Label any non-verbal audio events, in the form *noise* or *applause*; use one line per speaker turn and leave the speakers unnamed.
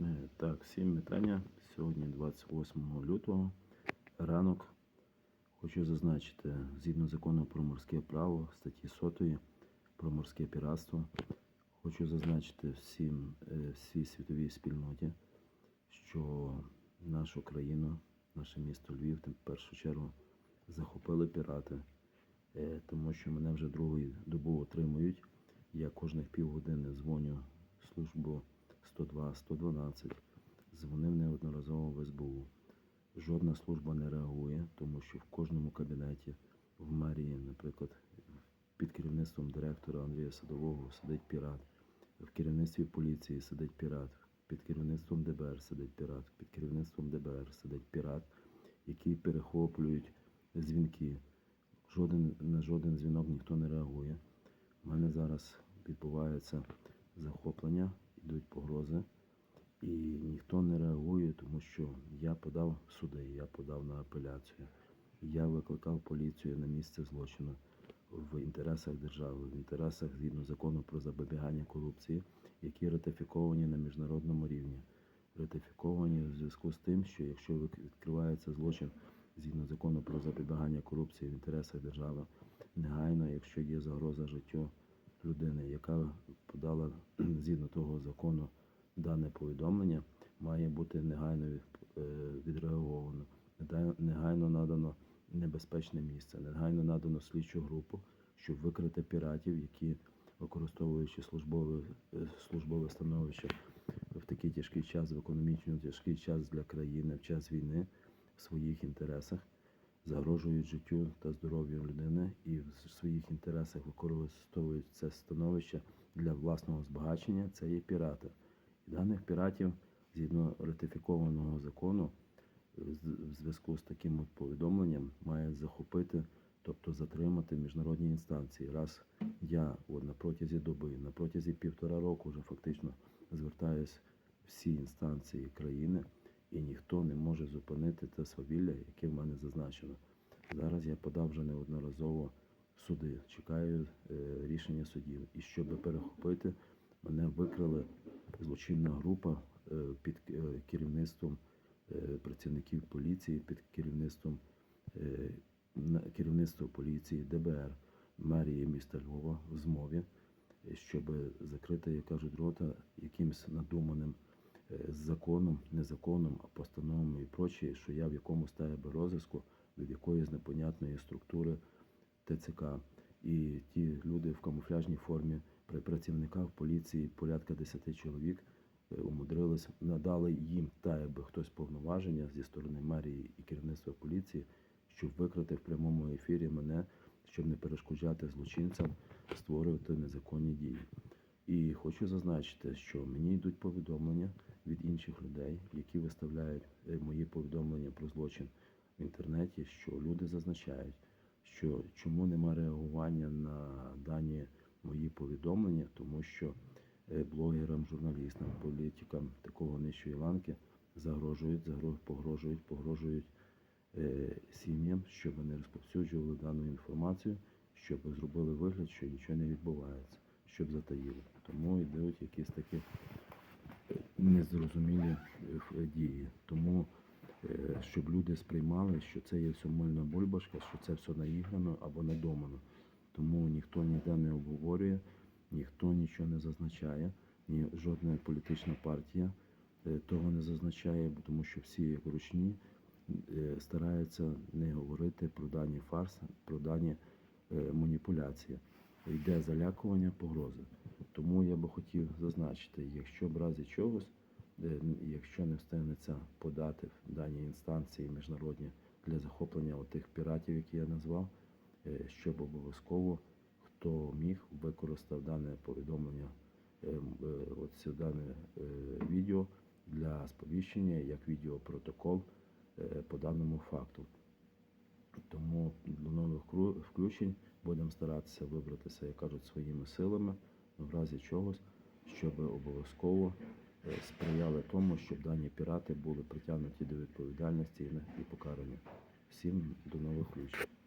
Е, Так, всім вітання. Сьогодні 28 лютого. Ранок. Хочу зазначити, згідно закону про морське право, статті 100 про морське піратство, хочу зазначити всім, е, всій світовій спільноті, що нашу країну, наше місто Львів, в першу чергу, захопили пірати, Е, тому що мене вже другу добу отримують. Я кожних півгодини дзвоню в службу 102, 112, дзвонив неодноразово в СБУ. Жодна служба не реагує, тому що в кожному кабінеті в мерії, наприклад, під керівництвом директора Андрія Садового сидить пірат, в керівництві поліції сидить пірат, під керівництвом ДБР сидить пірат, під керівництвом ДБР сидить пірат, які перехоплюють дзвінки. Жоден, на жоден дзвінок ніхто не реагує. У мене зараз відбувається захоплення, йдуть погрози, і ніхто не реагує, тому що я подав суди, я подав на апеляцію. Я викликав поліцію на місце злочину в інтересах держави, в інтересах згідно закону про запобігання корупції, які ратифіковані на міжнародному рівні. Ратифіковані в зв'язку з тим, що якщо відкривається злочин згідно закону про запобігання корупції в інтересах держави, негайно, якщо є загроза життю людини, яка подала *clears throat* згідно того закону дане повідомлення, має бути негайно е, відреаговано, негайно надано небезпечне місце, негайно надано слідчу групу, щоб викрити піратів, які використовуючи службове, е, службове становище в такий тяжкий час, в економічно тяжкий час для країни, в час війни в своїх інтересах загрожують життю та здоров'ю людини і в своїх інтересах використовують це становище для власного збагачення, це є пірати. І даних піратів, згідно ратифікованого закону, в зв'язку з таким повідомленням, має захопити, тобто затримати міжнародні інстанції. Раз я от на протязі доби, на протязі півтора року вже фактично звертаюсь всі інстанції країни, і ніхто не може зупинити те свавілля, яке в мене зазначено. Зараз я подав вже неодноразово суди, чекаю е, рішення судів. І щоб перехопити, мене викрили злочинна група е, під е, керівництвом працівників поліції, під керівництвом е, поліції, ДБР, мерії міста Львова в змові, щоб закрити, як кажуть, рота якимось надуманим е, законом, не законом, а постановами і прочі, що я в якомусь би розиску від якоїсь непонятної структури ТЦК. І ті люди в камуфляжній формі при працівниках поліції, порядка 10 чоловік, е, умудрились, надали їм та хтось повноваження зі сторони мерії і керівництва поліції, щоб викрити в прямому ефірі мене, щоб не перешкоджати злочинцям створювати незаконні дії. І хочу зазначити, що мені йдуть повідомлення від інших людей, які виставляють е, мої повідомлення про злочин в інтернеті, що люди зазначають, що чому нема реагування на дані мої повідомлення, тому що е, блогерам, журналістам, політикам такого нижчої ланки загрожують, загро- погрожують, погрожують е, сім'ям, щоб вони розповсюджували дану інформацію, щоб зробили вигляд, що нічого не відбувається, щоб затаїли. Тому йдуть якісь такі незрозумілі е, дії. Тому е, щоб люди сприймали, що це є все мильна бульбашка, що це все наіграно або надумано. Тому ніхто ніде не обговорює, ніхто нічого не зазначає, ні жодна політична партія е, того не зазначає, тому що всі ручні стараються не говорити про дані фарс, про дані маніпуляції. Йде залякування, погрози. Тому я би хотів зазначити, якщо в разі чогось, е, якщо не встигнеться подати в дані інстанції міжнародні для захоплення отих піратів, які я назвав, е, щоб обов'язково хто міг використав дане повідомлення, е, от дане відео для сповіщення як відеопротокол по даному факту. Тому до нових включень будемо старатися вибратися, як кажуть, своїми силами, в разі чогось, щоб обов'язково е, сприяли тому, щоб дані пірати були притягнуті до відповідальності і покарані. Всім до нових включень.